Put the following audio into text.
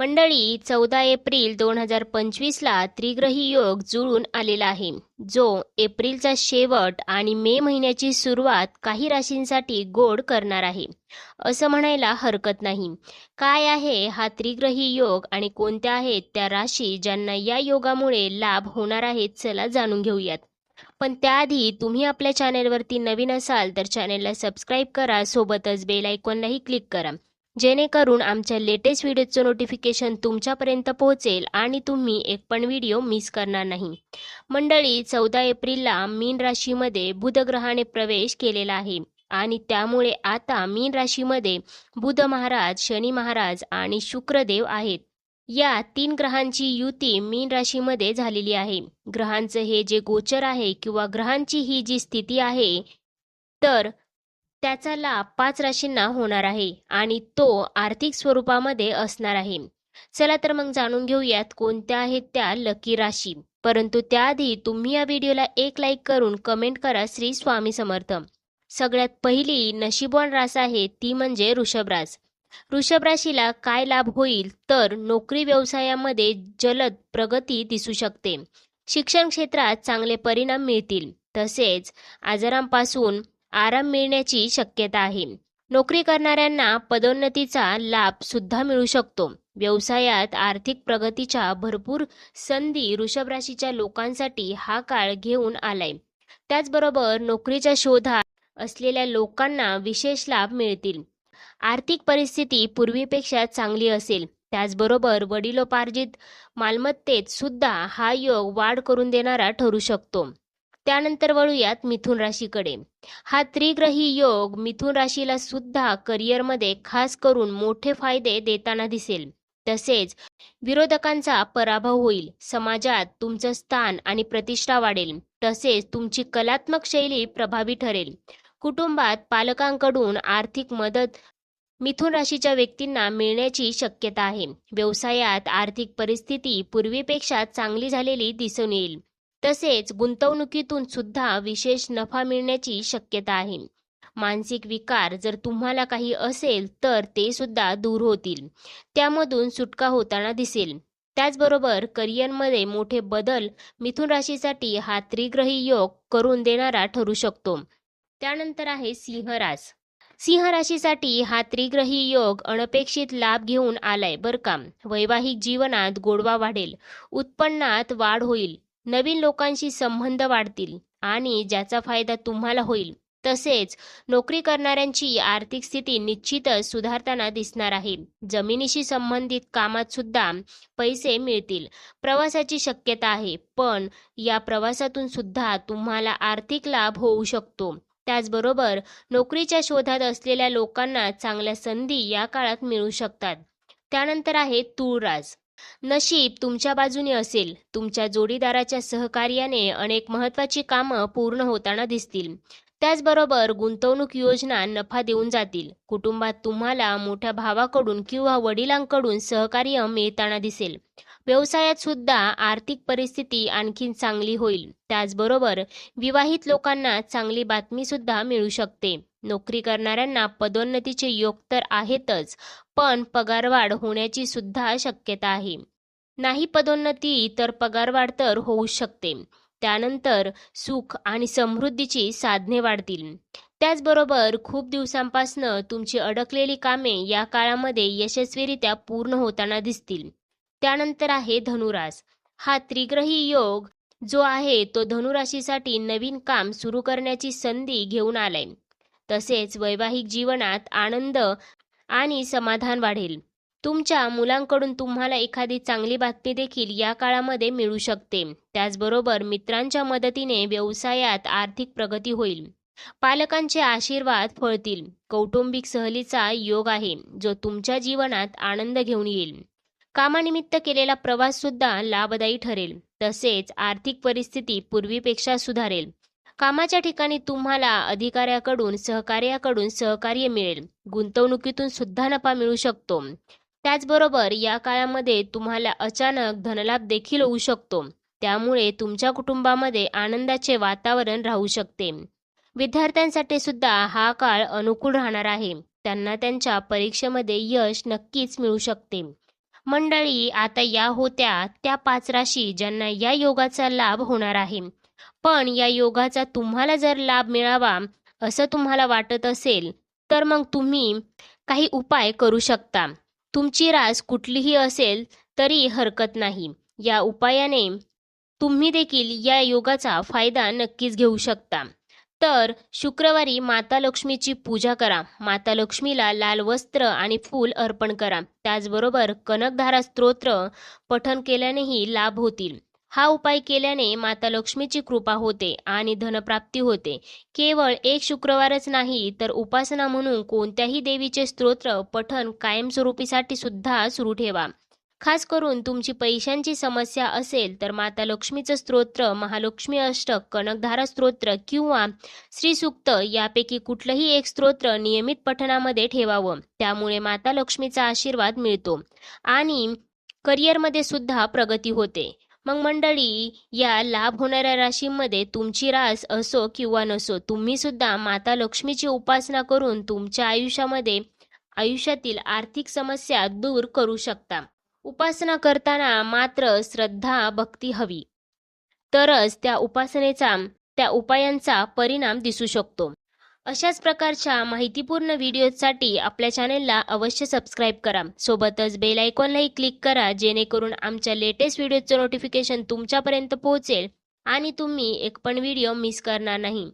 मंडळी चौदा एप्रिल दोन हजार पंचवीसला त्रिग्रही योग जुळून आलेला आहे. जो एप्रिलचा शेवट आणि मे महिन्याची सुरुवात काही राशींसाठी गोड करणार आहे. असं म्हणायला हरकत नाही. काय आहे हा त्रिग्रही योग आणि कोणत्या आहेत त्या राशी ज्यांना या योगामुळे लाभ होणार आहेत चला जाणून घेऊयात. पण त्याआधी तुम्ही आपल्या चॅनेलवरती नवीन असाल तर चॅनेलला सबस्क्राईब करा सोबतच बेल आयकॉनलाही क्लिक करा. जेणेकरून आमच्या लेटेस्ट व्हिडिओचं नोटिफिकेशन तुमच्यापर्यंत पोहोचेल आणि तुम्ही एक पण व्हिडिओ मिस करणार नाही. मंडळी चौदा एप्रिलला मीन राशीमध्ये बुधग्रहाने प्रवेश केलेला आहे आणि त्यामुळे आता मीन राशीमध्ये बुध महाराज शनी महाराज आणि शुक्रदेव आहेत. या तीन ग्रहांची युती मीन राशीमध्ये झालेली आहे. ग्रहांचं हे जे गोचर आहे किंवा ग्रहांची ही जी स्थिती आहे तर त्याचा लाभ पाच राशींना होणार आहे आणि तो आर्थिक स्वरूपामध्ये असणार आहे. चला तर मग जाणून घेऊयात कोणत्या आहेत त्या लकी राशी. परंतु त्याआधी तुम्ही या व्हिडिओला एक लाईक करून कमेंट करा श्री स्वामी समर्थ. सगळ्यात पहिली नशीबवान रास आहे ती म्हणजे वृषभ रास. वृषभ राशीला काय लाभ होईल तर नोकरी व्यवसायामध्ये जलद प्रगती दिसू शकते. शिक्षण क्षेत्रात चांगले परिणाम मिळतील. तसेच आजारांपासून आराम मिळण्याची शक्यता आहे. नोकरी करणाऱ्यांना पदोन्नतीचा लाभ सुद्धा मिळू शकतो. व्यवसायात आर्थिक प्रगतीच्या भरपूर संधी वृषभ राशीच्या लोकांसाठी हा काळ घेऊन आलाय. त्याचबरोबर नोकरीच्या शोधात असलेल्या लोकांना विशेष लाभ मिळतील. आर्थिक परिस्थिती पूर्वीपेक्षा चांगली असेल. त्याचबरोबर वडिलोपार्जित मालमत्तेत सुद्धा हा योग वाढ करून देणारा ठरू शकतो. त्यानंतर वळूयात मिथुन राशीकडे. हा त्रिग्रही योग मिथुन राशीला सुद्धा करिअरमध्ये खास करून मोठे फायदे देताना दिसेल. तसेच विरोधकांचा पराभव होईल. समाजात तुमचं स्थान आणि प्रतिष्ठा वाढेल. तसेच तुमची कलात्मक शैली प्रभावी ठरेल. कुटुंबात पालकांकडून आर्थिक मदत मिथुन राशीच्या व्यक्तींना मिळण्याची शक्यता आहे. व्यवसायात आर्थिक परिस्थिती पूर्वीपेक्षा चांगली झालेली दिसून येईल. तसेच गुंतवणुकीतून सुद्धा विशेष नफा मिळण्याची शक्यता आहे. मानसिक विकार जर तुम्हाला काही असेल तर ते सुद्धा दूर होतील. त्यामधून सुटका होताना दिसेल. त्याचबरोबर करिअरमध्ये मोठे बदल मिथुन राशीसाठी हा त्रिग्रही योग करून देणारा ठरू शकतो. त्यानंतर आहे सिंहरास सिंह राशीसाठी हा त्रिग्रही योग अनपेक्षित लाभ घेऊन आलाय बर का. वैवाहिक जीवनात गोडवा वाढेल. उत्पन्नात वाढ होईल. नवीन लोकांशी संबंध वाढतील आणि ज्याचा फायदा तुम्हाला होईल. तसेच नोकरी करणाऱ्यांची आर्थिक स्थिती निश्चितच सुधारताना दिसणार आहे. जमिनीशी संबंधित कामात सुद्धा पैसे मिळतील. प्रवासाची शक्यता आहे पण या प्रवासातून सुद्धा तुम्हाला आर्थिक लाभ होऊ शकतो. त्याचबरोबर नोकरीच्या शोधात असलेल्या लोकांना चांगल्या संधी या काळात मिळू शकतात. त्यानंतर आहे तुळराज. नशीब तुमच्या बाजूने असेल. तुमच्या जोडीदाराच्या सहकार्याने अनेक महत्त्वाची कामं पूर्ण होताना दिसतील. त्याचबरोबर गुंतवणूक योजना नफा देऊन जातील. कुटुंबात तुम्हाला मोठ्या भावाकडून किंवा वडिलांकडून सहकार्य मिळताना दिसेल. व्यवसायात सुद्धा आर्थिक परिस्थिती आणखीन चांगली होईल. त्याचबरोबर विवाहित लोकांना चांगली बातमी सुद्धा मिळू शकते. नोकरी करणाऱ्यांना पदोन्नतीचे योग तर आहेतच पण पगारवाढ होण्याची सुद्धा शक्यता आहे. नाही पदोन्नती तर पगारवाढ तर होऊ शकते. त्यानंतर सुख आणि समृद्धीची साधने वाढतील. त्याचबरोबर खूप दिवसांपासनं तुमची अडकलेली कामे या काळामध्ये यशस्वीरित्या पूर्ण होताना दिसतील. त्यानंतर आहे धनुरास. हा त्रिग्रही योग जो आहे तो धनुराशीसाठी नवीन काम सुरू करण्याची संधी घेऊन आलाय. तसेच वैवाहिक जीवनात आनंद आणि समाधान वाढेल. तुमच्या मुलांकडून तुम्हाला एखादी चांगली बातमी देखील या काळामध्ये मिळू शकते. त्याचबरोबर मित्रांच्या मदतीने व्यवसायात आर्थिक प्रगती होईल. पालकांचे आशीर्वाद फळतील. कौटुंबिक सहलीचा योग आहे जो तुमच्या जीवनात आनंद घेऊन येईल. कामानिमित्त केलेला प्रवास सुद्धा लाभदायी ठरेल. तसेच आर्थिक परिस्थिती पूर्वीपेक्षा सुधारेल. कामाच्या ठिकाणी तुम्हाला अधिकाऱ्याकडून सहकार्याकडून सहकार्य मिळेल. गुंतवणुकीतून सुद्धा नफा मिळू शकतो. त्याचबरोबर या काळामध्ये तुम्हाला अचानक धनलाभ देखील होऊ शकतो. त्यामुळे तुमच्या कुटुंबामध्ये आनंदाचे वातावरण राहू शकते. विद्यार्थ्यांसाठी सुद्धा हा काळ अनुकूल राहणार आहे. त्यांना त्यांच्या परीक्षेमध्ये यश नक्कीच मिळू शकते. मंडळी आता या होत्या त्या पाच राशी ज्यांना या योगाचा लाभ होणार आहे. पण या योगाचा तुम्हाला जर लाभ मिळावा असं तुम्हाला वाटत असेल तर मग तुम्ही काही उपाय करू शकता. तुमची रास कुठलीही असेल तरी हरकत नाही. या उपायाने तुम्ही देखील या योगाचा फायदा नक्कीच घेऊ शकता. तर शुक्रवारी माता लक्ष्मीची पूजा करा. माता लक्ष्मीला लाल वस्त्र आणि फूल अर्पण करा. त्याचबरोबर कनकधारा स्तोत्र पठन केल्यानेही लाभ होतील. हा उपाय केल्याने माता लक्ष्मीची कृपा होते आणि धनप्राप्ती होते. केवळ एक शुक्रवारच नाही तर उपासना म्हणून कोणत्याही देवीचे स्तोत्र पठन कायमस्वरूपीसाठी सुद्धा सुरू ठेवा. खास करून तुमची पैशांची समस्या असेल तर माता लक्ष्मीचं स्तोत्र महालक्ष्मी अष्टक कनकधारा स्तोत्र किंवा श्रीसुक्त यापैकी कुठलंही एक स्तोत्र नियमित पठणामध्ये ठेवावं. त्यामुळे माता लक्ष्मीचा आशीर्वाद मिळतो आणि करिअरमध्ये सुद्धा प्रगती होते. मग मंडळी या लाभ होणाऱ्या राशींमध्ये तुमची रास असो किंवा नसो तुम्ही सुद्धा माता लक्ष्मीची उपासना करून तुमच्या आयुष्यामध्ये आयुष्यातील आर्थिक समस्या दूर करू शकता. उपासना करताना मात्र श्रद्धा भक्ती हवी. तरच त्या उपासनेचा त्या उपायांचा परिणाम दिसू शकतो. अशाच प्रकारच्या माहितीपूर्ण व्हिडिओसाठी आपल्या चॅनेलला अवश्य सबस्क्राईब करा. सोबतच बेल आयकॉनलाही क्लिक करा जेणेकरून आमच्या लेटेस्ट व्हिडिओचं नोटिफिकेशन तुमच्यापर्यंत पोहोचेल आणि तुम्ही एक पण व्हिडिओ मिस करणार नाही.